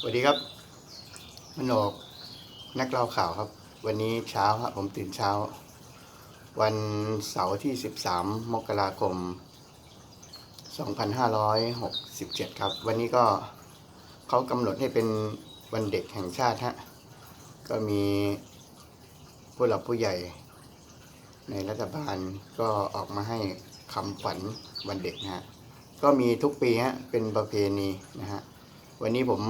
สวัสดีครับมโนกนักเล่าข่าวครับ วันนี้เช้าครับผมตื่นเช้า วันเสาร์ที่ 13 มกราคม 2567 ครับ วันนี้ก็เขากำหนดให้เป็นวันเด็กแห่งชาติฮะก็มีผู้หลักผู้ใหญ่ในรัฐบาลก็ออกมาให้คำขวัญวันเด็กนะฮะก็มีทุกปีฮะเป็นประเพณีนะฮะวันนี้ผม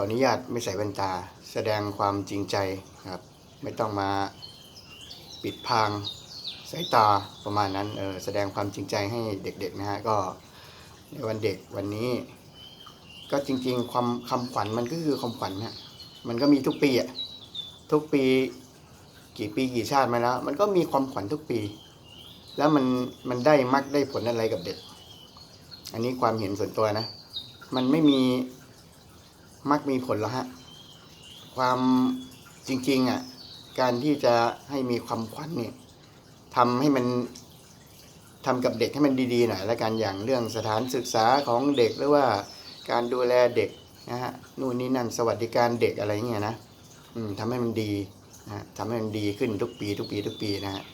ออนุญาตไม่ใส่แว่นตา แสดงความจริงใจครับ ไม่ต้องมาปิดพางสายตาประมาณนั้นเออแสดงความจริงใจให้เด็กๆนะฮะก็ในวันเด็กวันนี้ ก็จริงๆความคำขวัญมันก็คือคำขวัญนะมันก็มีทุกปีอะทุกปีกี่ปีกี่ชาติมาแล้ว มันก็มีความขวัญทุกปี แล้วมันมันได้มักได้ผลอะไรกับเด็ก อันนี้ความเห็นส่วนตัวนะ มันไม่มี มักมีผลหรอกฮะ ความจริงๆอะการที่จะให้มีความขวัญเนี่ยทำให้มันทำกับเด็กให้มันดีๆหน่อยและกันอย่างเรื่องสถานศึกษาของเด็กหรือว่าการดูแลเด็กนะฮะนู่นนี่นั่นสวัสดิการเด็กอะไรเงี้ยนะอืมทำให้มันดีนะทำให้มันดีขึ้นทุกปีทุกปีทุกปีนะฮะ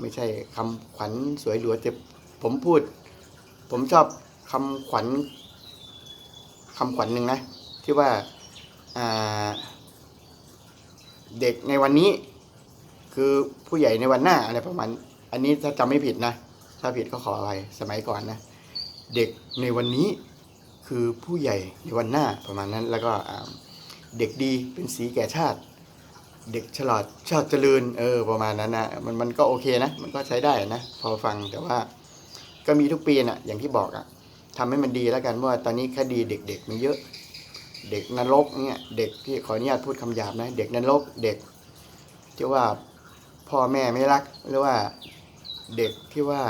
ไม่ใช่คำขวัญสวยหรูจะผมพูด ผมชอบคำขวัญคำขวัญหนึ่งนะ ที่ว่าาเด็กในวันนี้ คือผู้ใหญ่ในวันหน้าอะไรประมาณอันนี้ถ้าจำไม่ผิดนะ ถ้าผิดก็ขออะไรสมัยก่อนนะ เด็กในวันนี้คือผู้ใหญ่ในวันหน้าประมาณนั้น แล้วก็เด็กดีเป็นสีแก่ชาติ เด็กฉลาดชาติเจริญเออประมาณนั้นนะมันมันก็โอเคนะ มันก็ใช้ได้นะ พอฟังแต่ว่าก็มีทุกปีน่ะอย่างที่บอกอะทำให้มันดีแล้วกันเพราะว่าตอนนี้คดีเด็ก ๆ มันเยอะ เด็กนรกเนี่ยเด็กที่ขออนุญาตพูดคำหยาบนะ เด็กนรกเด็ก ที่ว่าพ่อแม่ไม่รักหรือว่าเด็กที่ว่า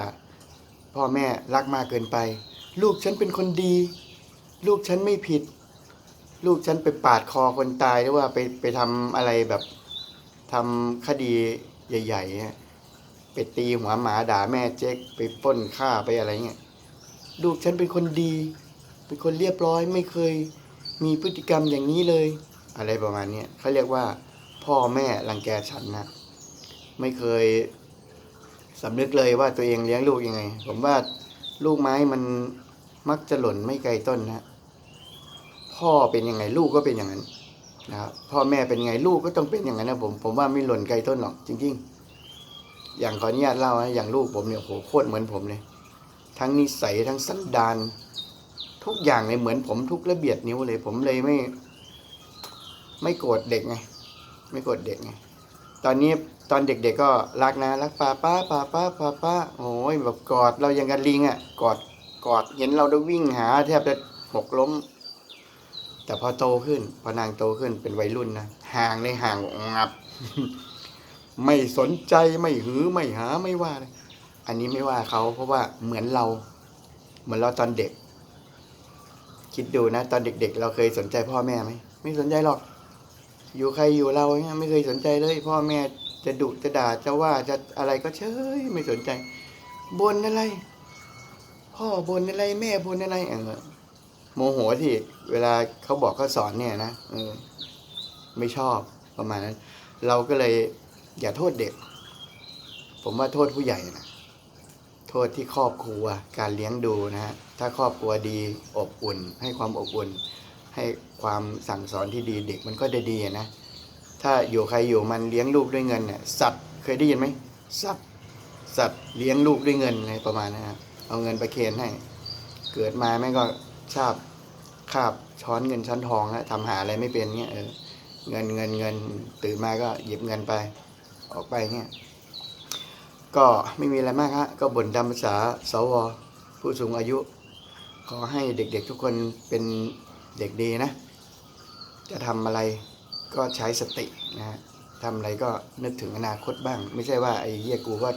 พ่อแม่รักมากเกินไป ลูกฉันเป็นคนดี ลูกฉันไม่ผิด ลูกฉันไปปาดคอคนตายหรือว่าไปไปทำอะไรแบบทำคดีใหญ่ๆเนี่ยไปตีหัวหมาด่าแม่เจ๊กไปป้นฆ่าไปอะไรเงี้ยลูกฉันเป็นคนดี เป็นคนเรียบร้อยไม่เคย มีพฤติกรรมอย่างนี้เลย อะไรประมาณนี้เขาเรียกว่า พ่อแม่รังแกฉันนะไม่เคยสำนึกเลยว่าตัวเองเลี้ยงลูกยังไง ผมว่าลูกไม้มันมักจะหล่นไม่ไกลต้นนะพ่อเป็นยังไงลูกก็เป็นอย่างนั้นนะครับพ่อแม่เป็นไงลูกก็ต้องเป็นอย่างนั้นนะผม ผมว่าไม่หล่นไกลต้นหรอกจริง ๆ อย่างขออนุญาตเล่านะอย่างลูกผมเนี่ยโหโคตรเหมือนผมเลย ทั้งนิสัยทั้งสันดาน ทุกอย่างเลยเหมือนผมทุกระเบียดนิ้วเลย ผมเลยไม่ ไม่โกรธเด็กไง ไม่โกรธเด็กไง ตอนนี้ตอนเด็กๆก็รักนะรักป้าป้าป้าป้าป้าป้าโอ้ยแบบกอดเรายังกันลิงอะ กอดกอดเห็นเราได้วิ่งหา แทบจะหกล้ม แต่พอโตขึ้น พอนางโตขึ้นเป็นวัยรุ่นนะห่างในห่างงับ ไม่สนใจไม่หือไม่หาไม่ว่า อันนี้ไม่ว่าเขาเพราะว่าเหมือนเรา เหมือนเราตอนเด็ก คิดดูนะ ตอนเด็ก ๆ เราเคยสนใจพ่อแม่ไหมไม่สนใจหรอก อยู่ใครอยู่เราเนี่ยไม่เคยสนใจเลย พ่อแม่จะดุจะด่าจะว่าจะอะไรก็เฉยไม่สนใจบนอะไร พ่อบนอะไรแม่บนอะไรเออโมโหที่เวลาเขาบอกเขาสอนเนี่ยนะเออไม่ชอบประมาณนั้น เราก็เลยอย่าโทษเด็ก ผมว่าโทษผู้ใหญ่นะ โทษที่ครอบครัวการเลี้ยงดูนะฮะถ้าครอบครัวดีอบอุ่น ให้ความอบอุ่น ให้ความสั่งสอนที่ดีเด็กมันก็ได้ดีนะ ถ้าอยู่ใครอยู่มันเลี้ยงลูกด้วยเงินเนี่ยสัตว์เคยได้ยินไหมสัตว์สัตว์เลี้ยงลูกด้วยเงินอะไรประมาณนั้นนะครับเอาเงินไปเคนให้ เกิดมาแม่ก็ชาบคาบช้อนเงินช้อนทองแล้วทำหาอะไรไม่เป็นเงี้ยเออเงินเงินเงินตื่นมาก็หยิบเงินไป ออกไปเงี้ย ก็ไม่มีอะไรมากฮะ ก็บ่นตามภาษาสว ผู้สูงอายุ ขอให้เด็กๆทุกคนเป็นเด็กดีนะ จะทำอะไรก็ใช้สตินะฮะทำอะไรก็นึกถึงอนาคตบ้าง ไม่ใช่ว่าไอ้เหี้ยกูก็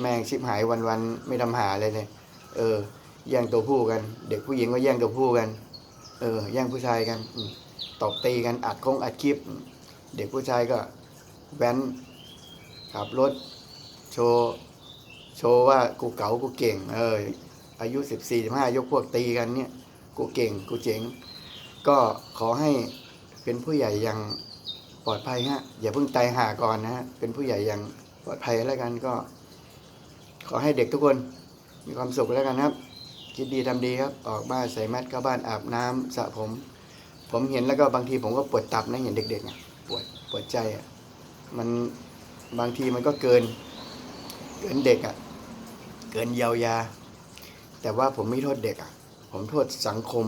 แม่งชิบหายวันๆไม่ทำหาอะไรเลยเออ แย่งตัวผู้กัน เด็กผู้หญิงก็แย่งตัวผู้กัน เออ แย่งผู้ชายกันตบตีกันอัดคงอัดคลิป เด็กผู้ชายก็แว้นขับรถ โชว์โชว์ว่ากูเก๋ากูเก่ง เอออายุสิบสี่สิบห้ายกพวกตีกันเนี่ย กูเก่งกูเจ๋ง ก็ขอให้เป็นผู้ใหญ่อย่างปลอดภัยฮะ อย่าเพิ่งตายห่าก่อนนะฮะเป็นผู้ใหญ่อย่างปลอดภัยแล้วกันก็ ขอให้เด็กทุกคนมีความสุขแล้วกันครับ คิดดีทำดีครับ ออกบ้านใส่แมสเข้าบ้านอาบน้ำสระผม ผมเห็นแล้วก็บางทีผมก็ปวดตับนะเห็นเด็กๆอะปวดปวดใจอะมันบางทีมันก็เกิน เกินเด็กอะ เกินเยียวยา แต่ว่าผมไม่โทษเด็กอะ ผมโทษสังคม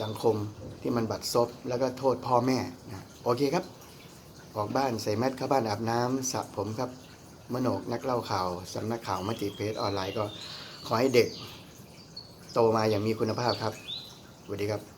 สังคมที่มันบัดซบแล้วก็โทษพ่อแม่นะโอเคครับ ออกบ้านใส่แมสเข้าบ้านอาบน้ำสระผมครับ มโนกนักเล่าข่าวสำนักข่าวมติเพจออนไลน์ก็ขอให้เด็ก โตมาอย่างมีคุณภาพครับสวัสดีครับ